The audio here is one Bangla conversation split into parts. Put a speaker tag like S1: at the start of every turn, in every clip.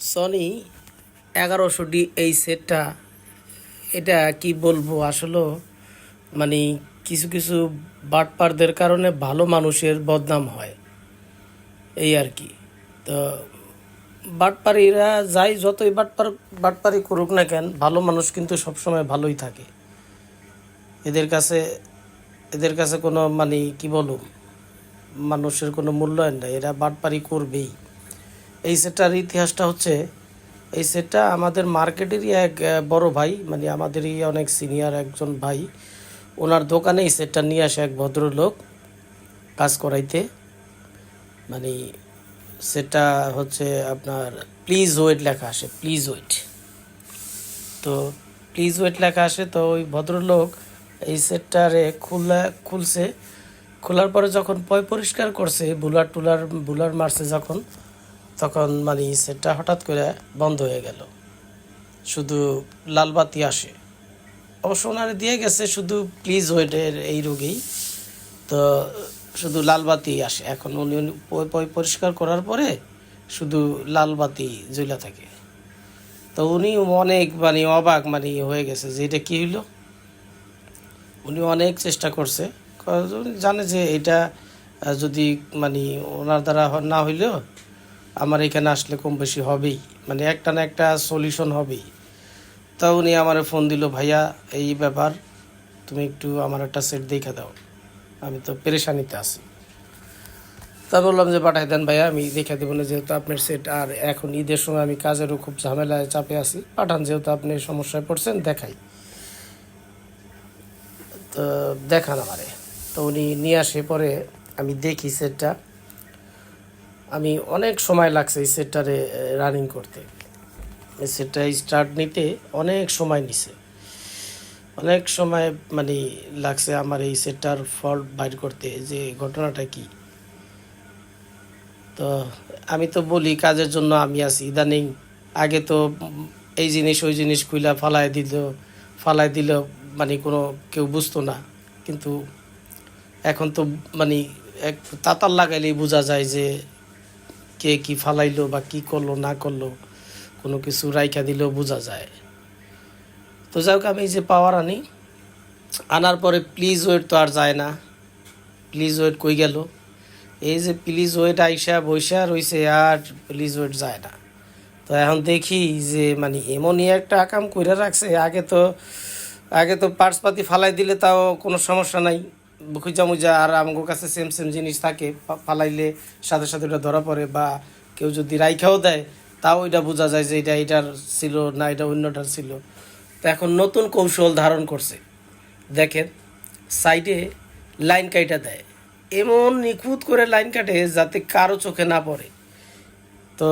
S1: সনি এগারোশো ডি এই সেটটা, এটা কি বলব আসলে মানে কিছু কিছু বাটপারদের কারণে ভালো মানুষের বদনাম হয়, এই আর কি। তো বাটপারিরা যাই যতই বাটপার, বাটপারি করুক না কেন, ভালো মানুষ কিন্তু সবসময় ভালোই থাকে। এদের কাছে এদের কাছে কোনো মানে কি বলুম মানুষের কোনো মূল্যায়ন নেই, এরা বাটপারি করবেই। এই সেটটার ইতিহাসটা হচ্ছে, এই সেটটা আমাদের মার্কেটেরই এক বড় ভাই মানে আমাদেরই অনেক সিনিয়র একজন ভাই। ওনার দোকানে এই সেটটা নিয়ে আসে এক ভদ্রলোক কাজ করাইতে। মানে সেটা হচ্ছে আপনার প্লিজ ওয়েট লেখা আসে প্লিজ ওয়েট তো প্লিজ ওয়েট লেখা আসে, তো ওই ভদ্রলোক এই সেটটারে খুলে খুলছে। খোলার পরে যখন পয় পরিষ্কার করছে, বুলার টুলার, বুলার মারছে যখন তখন মানে সেটটা হঠাৎ করে বন্ধ হয়ে গেল। শুধু লালবাতি আসে। অবশ্য ওনারে দিয়ে গেছে শুধু প্লিজ ওয়েটের এই রোগেই। তো শুধু লাল বাতি আসে। এখন উনি উনি পরিষ্কার করার পরে শুধু লাল বাতি জ্বলা থাকে। তো উনি অনেক মানে অবাক মানে হয়ে গেছে যে এটা কী হইল? উনি অনেক চেষ্টা করছে। জানে যে এটা যদি মানে ওনার দ্বারা না হইলেও আমার এখানে আসলে কম বেশি হবেই। মানে একটা না একটা সলিউশন হবেই। তা উনি আমার ফোন দিল, ভাইয়া, এই ব্যাপার, তুমি একটু আমার একটা সেট দেখে দাও। আমি তো পেরেশানিতে আছি। তা বললাম যে, পাঠাই দেন ভাইয়া, আমি দেখে দেবো না, যেহেতু আপনার সেট আর এখন ঈদের সময় আমি কাজেরও খুব ঝামেলায় চাপে আছি। পাঠান, যেহেতু আপনি সমস্যায় পড়ছেন, দেখাই। তো দেখান আমারে। তো উনি নিয়ে আসে, পরে আমি দেখি সেটটা আমি অনেক সময় লাগছে এই সেটটারে রানিং করতে। এই সেটটা স্টার্ট নিতে অনেক সময় নিছে। অনেক সময় মানে লাগছে আমার এই সেটটার ফল্ট বাইর করতে যে ঘটনাটা কি। তো আমি তো বলি কাজের জন্য আমি আছি। ইদানিং আগে তো এই জিনিস ওই জিনিস খুইলা ফালাই দিল ফালাই দিল মানে কোনো কেউ বুঝতো না। কিন্তু এখন তো মানে এক তাতার লাগাইলেই বোঝা যায় যে কে কি ফালাইলো বা কি করল, না করল, কোনো কিছু রাইখা দিলেও বোঝা যায়। তো যাই আমি এই যে পাওয়ার আনি, আনার পরে প্লিজ ওয়েট তো আর যায় না। প্লিজ ওয়েট কই গেল? এই যে প্লিজ ওয়েট আইসা বৈশা রইছে আর প্লিজ ওয়েট যায় না। তো এখন দেখি যে মানে এমনই একটা আকাম কইরা রাখছে, আগে তো আগে তো পার্টস পাতি ফালাই দিলে তাও কোনো সমস্যা নাই। খুঁজা মুজা আর আমার কাছে সেম সেম জিনিস থাকে ফালাইলে সাথে সাথে ওটা ধরা পড়ে বা কেউ যদি রাইখাও দেয়, তাও এটা বোঝা যায় যে এটা এটার ছিল না, এটা অন্যটার ছিল। তো এখন নতুন কৌশল ধারণ করছে। দেখেন সাইডে লাইন কাইটা দেয়। এমন নিখুঁত করে লাইন কাটে যাতে কারও চোখে না পড়ে। তো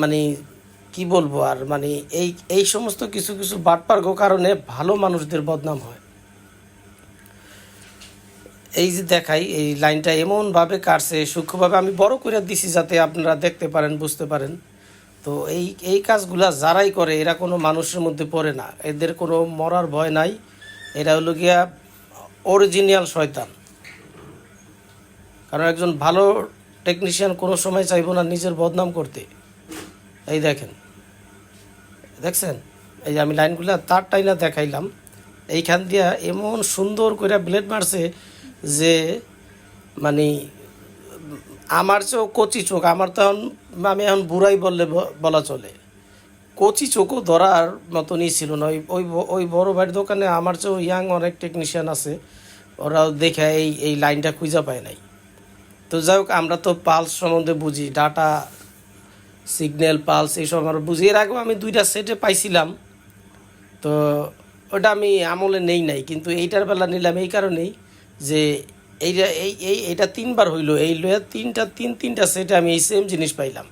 S1: মানে কি বলব আর মানে এই এই সমস্ত কিছু কিছু বাটপার্গ কারণে ভালো মানুষদের বদনাম হয়। এই যে দেখাই, এই লাইনটা এমনভাবে কাটছে, সূক্ষ্মভাবে আমি বড় করে দিছি যাতে আপনারা দেখতে পারেন, বুঝতে পারেন। তো এই এই কাজগুলা যারাই করে, এরা কোনো মানুষের মধ্যে পড়ে না। এদের কোনো মরার ভয় নাই। এরা হলো গিয়া অরিজিনাল শয়তান। কারণ একজন ভালো টেকনিশিয়ান কোনো সময় চাইব না নিজের বদনাম করতে। এই দেখেন। দেখছেন? এই যে আমি লাইনগুলো তারটাই না দেখাইলাম। এইখান দিয়া এমন সুন্দর করে ব্লেড মারছে যে মানে আমার চেয়েও কচি চোখ, আমার তো এখন আমি এখন বুড়াই বললে বলা চলে। কচি চোখও ধরার মতনই ছিল না। ওই ওই ওই বড় ভাইয়ের দোকানে আমার চেয়েও ইয়াং অনেক টেকনিশিয়ান আছে। ওরা দেখে এই এই লাইনটা খুঁজে পায় নাই। তো যাই হোক, আমরা তো পালস সম্বন্ধে বুঝি ডাটা সিগন্যাল পালস এইসব আমরা বুঝি। এর আগেও আমি দুইটা সেটে পাইছিলাম। তো ওটা আমি আমলে নেই নাই, কিন্তু এইটার বেলা নিলাম এই কারণেই। যে এইটা, এই এই এটা তিনবার হইল, এই লয়ে তিনটা, তিন, তিনটা সেটে আমি এই সেম জিনিস পাইলাম।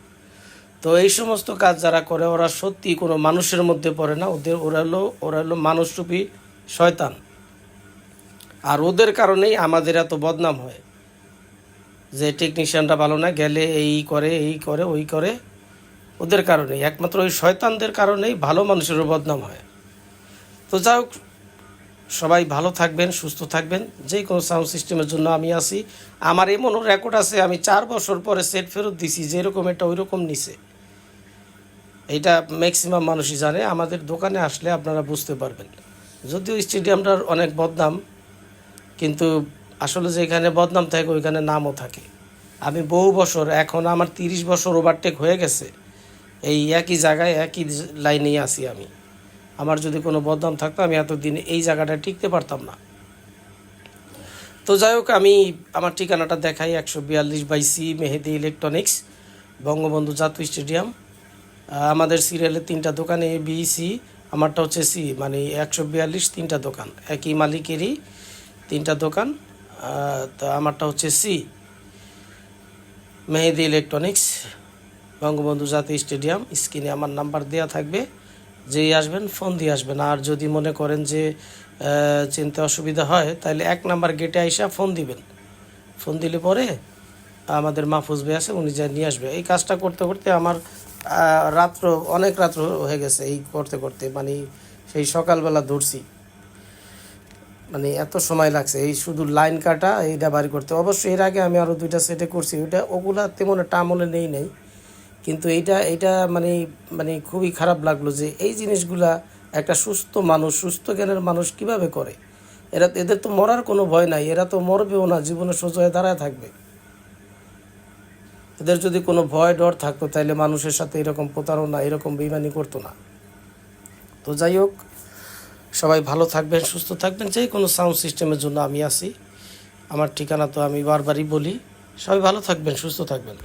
S1: তো এই সমস্ত কাজ যারা করে, ওরা সত্যি কোনো মানুষের মধ্যে পড়ে না, ওদের, ওরা হলো ওরা হলো মানুষরূপী শয়তান। আর ওদের কারণেই আমাদের এত বদনাম হয়। যে টেকনিশিয়ানটা ভালো না, গেলে এই করে এই করে, ওই করে। ওদের কারণেই, একমাত্র ওই শয়তানদের কারণেই ভালো মানুষেরও বদনাম হয়। তো যাই হোক সবাই ভালো থাকবেন, সুস্থ থাকবেন। যে কোনো সাউন্ড সিস্টেমের জন্য আমি আছি। আমার এমনও রেকর্ড আছে, আমি চার বছর পরে সেট ফেরত দিছি, যেরকম এটা ওই রকম নিছে। এটা ম্যাক্সিমাম মানুষই জানে, আমাদের দোকানে আসলে আপনারা বুঝতে পারবেন। যদিও স্টেডিয়ামটার অনেক বদনাম, কিন্তু আসলে যে এখানে বদনাম থাকে, ওইখানে নামও থাকে। আমি বহু বছর, এখন আমার তিরিশ বছর ওভারটেক হয়ে গেছে। এই একই জায়গায়, একই লাইনেই আছি আমি। আমার যদি কোনো বদনাম থাকতো, আমি এতদিন এই জায়গাটা টিকতে পারতাম না। তো যাই হোক, আমি আমার ঠিকানাটা দেখাই, একশো বিয়াল্লিশ by C, Mehedi electronics, Bangabandhu জাতীয় স্টেডিয়াম। আমাদের সিরিয়ালের তিনটা দোকান এ বি সি আমারটা হচ্ছে সি মানে একশো বিয়াল্লিশ তিনটা দোকান, একই মালিকেরই তিনটা দোকান। তো আমারটা হচ্ছে সি মেহেদি ইলেকট্রনিক্স, বঙ্গবন্ধু জাতীয় স্টেডিয়াম, স্ক্রিনে আমার নাম্বার দেওয়া থাকবে। যেই আসবেন, ফোন দিয়ে আসবেন। আর যদি মনে করেন যে চিনতে অসুবিধা হয় তাহলে এক নাম্বার গেটে আইসা ফোন দিবেন। ফোন দিলে পরে আমাদের মাহফুজ ভাই আছে, উনি যা নিয়ে আসবে। এই কাজটা করতে করতে আমার রাত্র, অনেক রাত্র হয়ে গেছে এই করতে করতে। মানে সেই সকালবেলা ধরছি। মানে এত সময় লাগছে, এই শুধু লাইন কাটা এইটা বাড়ি করতে। অবশ্যই এর আগে আমি আরও দুইটা সেটে করছি। ওইটা ওগুলা তেমন একটা আমলে নেই নেই। কিন্তু এইটা এইটা মানে মানে খুবই খারাপ লাগল যে এই জিনিসগুলা একটা সুস্থ মানুষ, সুস্থ জ্ঞানের মানুষ কীভাবে করে? এরা, এদের তো মরার কোনো ভয় নাই, এরা তো মরবেও না, জীবনে সোজা হয়ে দাঁড়ায় থাকবে। এদের যদি কোনো ভয় ডর থাকতো তাহলে মানুষের সাথে এরকম প্রতারণা, এরকম বেইমানি করতো না। তো যাই হোক, সবাই ভালো থাকবেন, সুস্থ থাকবেন, যে কোনো সাউন্ড সিস্টেমের জন্য আমি আছি। আমার ঠিকানা তো আমি বারবারই বলি। সবাই ভালো থাকবেন, সুস্থ থাকবেন।